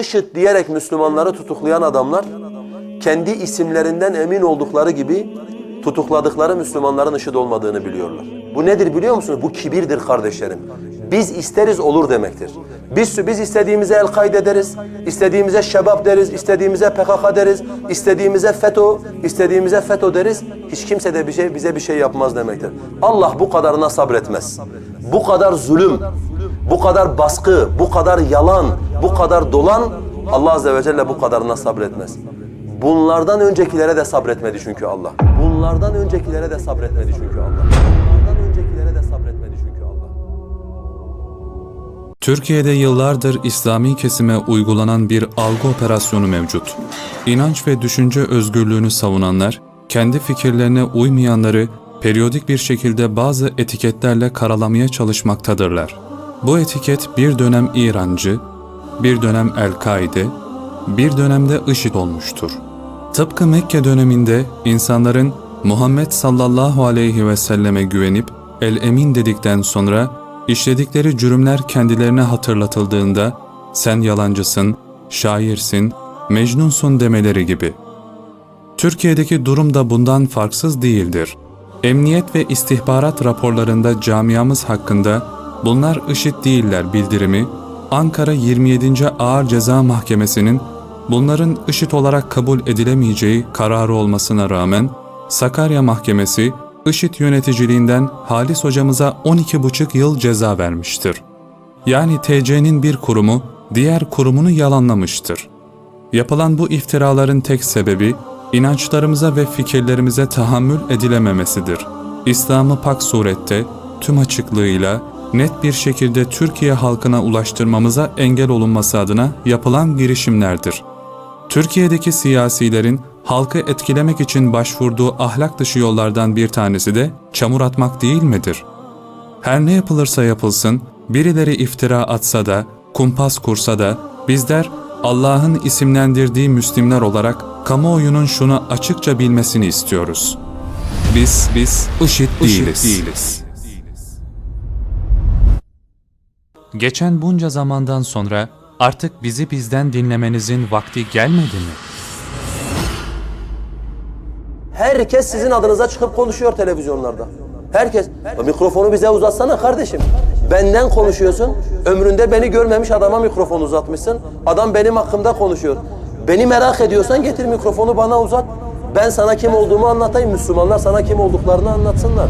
IŞİD diyerek Müslümanları tutuklayan adamlar kendi isimlerinden emin oldukları gibi tutukladıkları Müslümanların IŞİD olmadığını biliyorlar. Bu nedir biliyor musunuz? Bu kibirdir kardeşlerim. Biz isteriz olur demektir. Biz biz istediğimize El-Kaide deriz, istediğimize Şebap deriz, istediğimize PKK deriz, istediğimize FETÖ, istediğimize FETÖ deriz. Hiç kimse de bir şey bize bir şey yapmaz demektir. Allah bu kadarına sabretmez. Bu kadar zulüm, bu kadar baskı, bu kadar yalan, bu kadar dolan Allah azze ve celle bu kadarına sabretmez. Bunlardan öncekilere de sabretmedi çünkü Allah. Bunlardan öncekilere de sabretmedi çünkü Allah. Bunlardan öncekilere de sabretmedi çünkü Allah. Türkiye'de yıllardır İslami kesime uygulanan bir algı operasyonu mevcut. İnanç ve düşünce özgürlüğünü savunanlar, kendi fikirlerine uymayanları periyodik bir şekilde bazı etiketlerle karalamaya çalışmaktadırlar. Bu etiket bir dönem İrancı, bir dönem El-Kaide, bir dönemde IŞİD olmuştur. Tıpkı Mekke döneminde insanların Muhammed sallallahu aleyhi ve selleme güvenip el-emin dedikten sonra işledikleri cürümler kendilerine hatırlatıldığında sen yalancısın, şairsin, mecnunsun demeleri gibi. Türkiye'deki durum da bundan farksız değildir. Emniyet ve istihbarat raporlarında camiamız hakkında bunlar IŞİD değiller bildirimi, Ankara 27. Ağır Ceza Mahkemesi'nin bunların IŞİD olarak kabul edilemeyeceği kararı olmasına rağmen Sakarya Mahkemesi IŞİD yöneticiliğinden Halis hocamıza 12,5 yıl ceza vermiştir. Yani TC'nin bir kurumu diğer kurumunu yalanlamıştır. Yapılan bu iftiraların tek sebebi inançlarımıza ve fikirlerimize tahammül edilememesidir. İslam'ı pak surette, tüm açıklığıyla, net bir şekilde Türkiye halkına ulaştırmamıza engel olunması adına yapılan girişimlerdir. Türkiye'deki siyasilerin halkı etkilemek için başvurduğu ahlak dışı yollardan bir tanesi de çamur atmak değil midir? Her ne yapılırsa yapılsın, birileri iftira atsa da, kumpas kursa da, bizler Allah'ın isimlendirdiği Müslimler olarak kamuoyunun şunu açıkça bilmesini istiyoruz. Biz, biz IŞİD değiliz. değiliz. Geçen bunca zamandan sonra artık bizi bizden dinlemenizin vakti gelmedi mi? Herkes sizin adınıza çıkıp konuşuyor televizyonlarda. Herkes. Mikrofonu bize uzatsana kardeşim. Benden konuşuyorsun. Ömründe beni görmemiş adama mikrofon uzatmışsın. Adam benim hakkımda konuşuyor. Beni merak ediyorsan getir mikrofonu bana uzat. Ben sana kim olduğumu anlatayım. Müslümanlar sana kim olduklarını anlatsınlar.